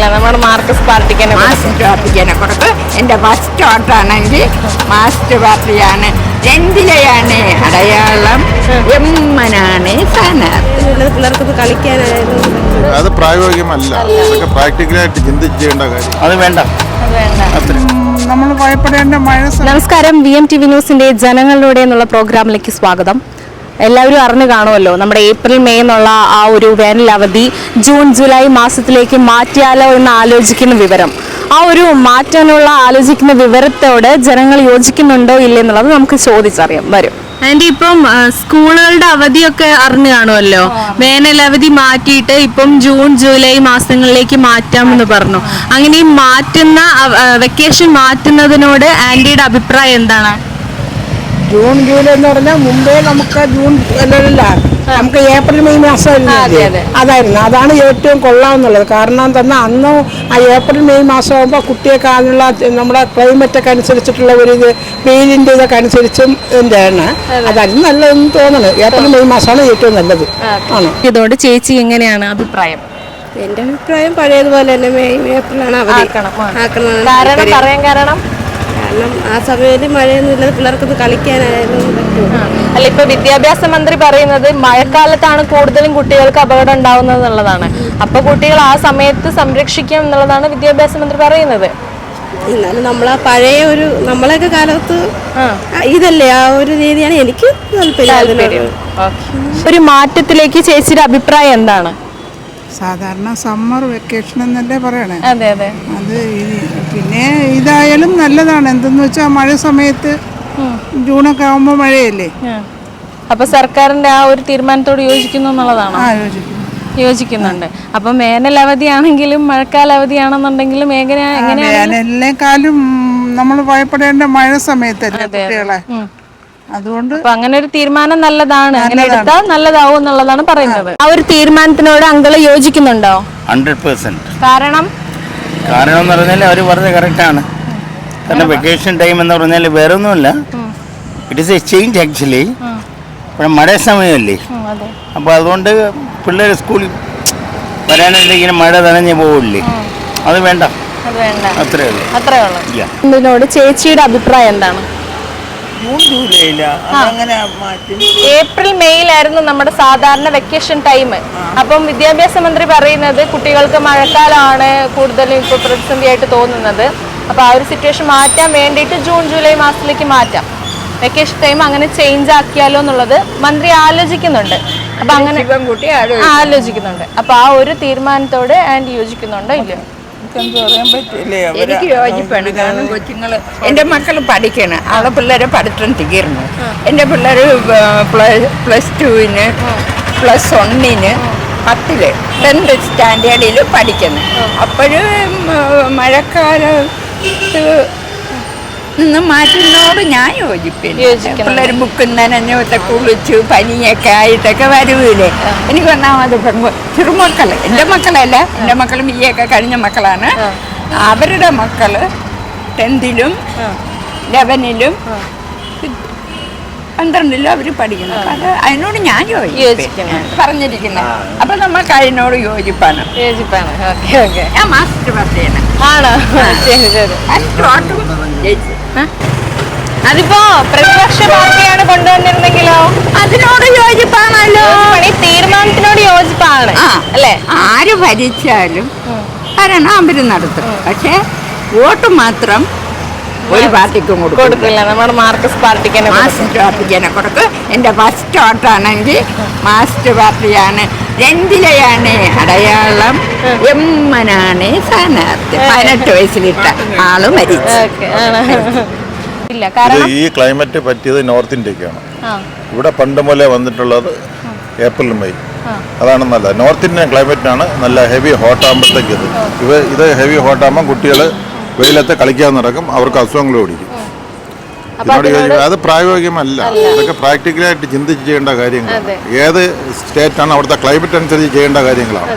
കൊടുക്കില്ല നമ്മുടെ Marcus പാർട്ടിക്കനെ mast പാർട്ടിക്കനെ കൊടുക്ക് എന്റെ ഫസ്റ്റ് വോട്ടാണെങ്കിൽ മാസ്റ്റർ പാർട്ടിയാണ് രണ്ടിലെയാണ് അടയാളം എമ്മനാണ് സ്ഥാനാർത്ഥി പിള്ളേർക്ക് അത് പ്രായോഗികമല്ല. അതൊക്കെ പ്രാക്ടിക്കലായിട്ട് ചിന്തിച്ചേണ്ട കാര്യം. അത് വേണ്ട. അത് വേണ്ട. നമ്മൾ ഭയപ്പെടേണ്ട മഴ നമസ്കാരം. വി എം ടി വി ന്യൂസിന്റെ ജനങ്ങളിലൂടെ എന്നുള്ള പ്രോഗ്രാമിലേക്ക് സ്വാഗതം. എല്ലാവരും അറിഞ്ഞു കാണുമല്ലോ. നമ്മുടെ ഏപ്രിൽ മെയ് എന്നുള്ള ആ ഒരു വേനൽ അവധി ജൂൺ ജൂലൈ മാസത്തിലേക്ക് മാറ്റിയാലോ എന്ന് ആലോചിക്കുന്ന വിവരം. ആ ഒരു മാറ്റാനുള്ള ആലോചിക്കുന്ന വിവരത്തോട് ജനങ്ങൾ യോജിക്കുന്നുണ്ടോ ഇല്ലെന്നുള്ളത് നമുക്ക് ചോദിച്ചറിയാം. വരും. ആന്റി ഇപ്പം സ്കൂളുകളുടെ അവധിയൊക്കെ അറിഞ്ഞു കാണുമല്ലോ. വേനൽ അവധി മാറ്റിയിട്ട് ഇപ്പം ജൂൺ ജൂലൈ മാസങ്ങളിലേക്ക് മാറ്റാമെന്ന് പറഞ്ഞു. അങ്ങനെ ഈ മാറ്റുന്ന വെക്കേഷൻ മാറ്റുന്നതിനോട് ആന്റിയുടെ അഭിപ്രായം എന്താണ്? ജൂൺ ജൂലൈ എന്ന് പറഞ്ഞാൽ മുമ്പേ നമുക്ക് ജൂൺ അല്ലല്ല നമുക്ക് ഏപ്രിൽ മെയ് മാസം ആ, അതെ, അതെ. അതായിരുന്നു. അതാണ് ഏറ്റവും കൊള്ളാമെന്നുള്ളത്. കാരണം തന്നെ അന്ന് ആ ഏപ്രിൽ മെയ് മാസമാകുമ്പോൾ കുട്ടിയൊക്കെ അതിനുള്ള നമ്മുടെ ക്ലൈമറ്റൊക്കെ അനുസരിച്ചിട്ടുള്ള ഒരു ഇത് വെയിലിന്റെ ഇതൊക്കെ അനുസരിച്ചും ഇതിന്റെയാണ് അതായിരുന്നു നല്ലതെന്ന് തോന്നുന്നു ഏപ്രിൽ മെയ് മാസമാണ് ഏറ്റവും നല്ലത്. ആണ്. ഇതോട് ചേച്ചി എങ്ങനെയാണ് അഭിപ്രായം? എന്റെ അഭിപ്രായം പഴയതുപോലെ തന്നെ മെയ് ഏപ്രിലാണ് ആക്കണം, കാരണം പറയാൻ കാരണം? കാരണം ആ സമയത്ത് മഴയൊന്നും ഇല്ലാതെ പിള്ളേർക്കൊന്ന് കളിക്കാനായാലും അല്ല ഇപ്പൊ വിദ്യാഭ്യാസ മന്ത്രി പറയുന്നത് മഴക്കാലത്താണ് കൂടുതലും കുട്ടികൾക്ക് അപകടം ഉണ്ടാവുന്നത് എന്നുള്ളതാണ്. അപ്പൊ കുട്ടികൾ ആ സമയത്ത് സംരക്ഷിക്കാം എന്നുള്ളതാണ് വിദ്യാഭ്യാസ മന്ത്രി പറയുന്നത്. എന്നാലും നമ്മൾ ആ പഴയ ഒരു നമ്മളൊക്കെ കാലത്ത് ഇതല്ലേ ആ ഒരു രീതിയാണ് എനിക്ക് താല്പര്യം. ഒരു മാറ്റത്തിലേക്ക് ചേച്ചിയുടെ അഭിപ്രായം എന്താണ്? സാധാരണ സമ്മർ വെക്കേഷൻ എന്നല്ലേ പറയണേ? അതെ അതെ. അത് ഈ- പിന്നെ ഇതായാലും നല്ലതാണ്. എന്തെന്ന് വെച്ചാൽ മഴ സമയത്ത് ജൂണൊക്കെ ആകുമ്പോൾ മഴയല്ലേ? ആ. അപ്പൊ സർക്കാരിന്റെ ആ ഒരു തീരുമാനത്തോട് യോജിക്കുന്നു എന്നുള്ളതാണോ? ആലോചിക്കുന്നു യോജിക്കുന്നുണ്ട്. അപ്പൊ വേനൽ അവധിയാണെങ്കിലും മഴക്കാല അവധിയാണെന്നുണ്ടെങ്കിലും വേനലിനേക്കാളും നമ്മൾ ഭയപ്പെടേണ്ട മഴ സമയത്തല്ലേ കുട്ടികളെ? അതുകൊണ്ട് അങ്ങനെ ഒരു തീരുമാനം നല്ലതാണ്. അങ്ങനെ എടുത്താൽ നല്ലതാവും എന്നുള്ളതാണ് പറയുന്നത്. ആ ഒരു തീരുമാനത്തിനോട് അങ്കിൾ യോജിക്കുന്നുണ്ടോ? ഹൺഡ്രഡ് കാരണം കാരണം എന്ന് പറഞ്ഞാൽ അവർ പറഞ്ഞത് കറക്റ്റാണ് കാരണം വെക്കേഷൻ ടൈം എന്ന് പറഞ്ഞാൽ വേറെ ഒന്നുമില്ല it is a change actually ഇവിടെ മഴ സമയമല്ലേ? അപ്പോൾ അതുകൊണ്ട് പിള്ളേർ സ്കൂളിൽ വരാനായിട്ട് ഇങ്ങനെ മഴ നനഞ്ഞ് പോവില്ലേ? അത് വേണ്ട. അത് വേണ്ട. അത്രേ ഉള്ളൂ. അത്രേ ഉള്ളൂ. ചേച്ചിയുടെ അഭിപ്രായം എന്താണ്? ജൂൺ ജൂലൈയില. അതങ്ങനെ മാറ്റി. ഏപ്രിൽ മെയ്യിലായിരുന്നു നമ്മുടെ സാധാരണ വെക്കേഷൻ ടൈം അപ്പം വിദ്യാഭ്യാസ മന്ത്രി പറയുന്നത് കുട്ടികൾക്ക് മഴക്കാലമാണ് കൂടുതലും ഇപ്പോൾ പ്രതിസന്ധിയായിട്ട് തോന്നുന്നത്. അപ്പോൾ ആ ഒരു സിറ്റുവേഷൻ മാറ്റാൻ വേണ്ടിയിട്ട് ജൂൺ ജൂലൈ മാസത്തിലേക്ക് മാറ്റാം. വെക്കേഷൻ ടൈം അങ്ങനെ ചേഞ്ച് ആക്കിയാലോ എന്നുള്ളത് മന്ത്രി ആലോചിക്കുന്നുണ്ട്. അപ്പൊ അങ്ങനെ ആലോചിക്കുന്നുണ്ട്. അപ്പൊ ആ ഒരു തീരുമാനത്തോട് ആൻഡ് യോജിക്കുന്നുണ്ടോ ഇല്ലയോ? പറയാൻ പറ്റില്ലേ എനിക്ക് യോജിപ്പാണ്. കാരണം കൊച്ചുങ്ങൾ എന്റെ മക്കൾ പഠിക്കണം അവളെ പിള്ളേരെ പഠിത്തം തീർന്നു. എന്റെ പിള്ളേർ പ്ലസ് ടുവിന് പ്ലസ് വണ്ണിന് പത്തിൽ ടെൻത്ത് സ്റ്റാൻഡേർഡിൽ പഠിക്കുന്നു. അപ്പോഴും മഴക്കാലത്ത് നിന്ന് മാറ്റുന്നതോട് ഞാൻ യോജിപ്പില്ല. യോജിക്കുന്നുണ്ട്. പിള്ളേർ ബുക്ക് നനഞ്ഞൊക്കെ കുളിച്ചു പനിയൊക്കെ ആയിട്ടൊക്കെ വരൂലേ എനിക്ക് ഒന്നാമത് ചെറുമക്കൾ എന്റെ മക്കളല്ല. എന്റെ മക്കൾ ബി എ ഒക്കെ കഴിഞ്ഞ മക്കളാണ്. അവരുടെ മക്കൾ ടെൻത്തിലും ലെവനിലും പന്ത്രണ്ടിലും അവർ പഠിക്കുന്നു. അത് അതിനോട് ഞാൻ യോജിപ്പിക്കുന്നു പറഞ്ഞിരിക്കുന്ന. പറഞ്ഞിരിക്കുന്നത് അപ്പൊ നമ്മൾക്ക് അതിനോട് യോജിപ്പാണ്. യോജിപ്പാണ്. Okay okay. ഞാൻ മാസ്റ്റർ ആണോ? ശരി ശരി. ജയിച്ചു. അതിപ്പോ പ്രതിപക്ഷ പാർട്ടിയാണ് കൊണ്ടുവന്നിരുന്നെങ്കിലോ? അതിനോട് യോജിപ്പാണല്ലോ. തീരുമാനത്തിനോട് യോജിപ്പാണ് അല്ലെ അല്ലേ? ആര് ഭരിച്ചാലും ഭരണം അവർ നടത്തും. പക്ഷെ വോട്ട് മാത്രം ഒരു പാർട്ടിക്കും കൊടുക്കും കൊടുക്കില്ല നമ്മുടെ മാർക്കസ് പാർട്ടിക്ക്. മാസ്റ്റർ പാർട്ടിക്ക് തന്നെ കൊടുക്കും. എന്റെ ഫസ്റ്റ് വോട്ടാണെങ്കിൽ മാസ്റ്റ് പാർട്ടിയാണ്. രണ്ടിലെയാണ് അടയാളം. എമ്മനാണ് സ്ഥാനാർത്ഥി. പതിനെട്ട് വയസ്സിലിട്ട ആൾ മരിച്ചു. ഇല്ല കാരണം ഈ ക്ലൈമറ്റ് പറ്റിയത് നോർത്ത് ഇന്ത്യക്കാണ്. ആ. ഇവിടെ പണ്ട് മുതലേ വന്നിട്ടുള്ളത് ഏപ്രിൽ മെയ്. അതാണ് നല്ലത്. നോർത്ത് ഇന്ത്യൻ ക്ലൈമറ്റാണ് നല്ല ഹെവി ഹോട്ടാകുമ്പോഴത്തേക്ക് ഇത്. ഇവ ഇത് ഹെവി ഹോട്ടാകുമ്പോൾ കുട്ടികൾ വെയിലത്ത് കളിക്കാൻ നടക്കും അവർക്ക് അസുഖങ്ങൾ ഓടിക്കും. ഇതിനോട് അത് പ്രായോഗികമല്ല. അതൊക്കെ പ്രാക്ടിക്കലായിട്ട് ചിന്തിച്ച് ചെയ്യേണ്ട കാര്യങ്ങളാണ്. ഏത് സ്റ്റേറ്റാണ് അവിടുത്തെ ക്ലൈമറ്റ് അനുസരിച്ച് ചെയ്യേണ്ട കാര്യങ്ങളാണ്.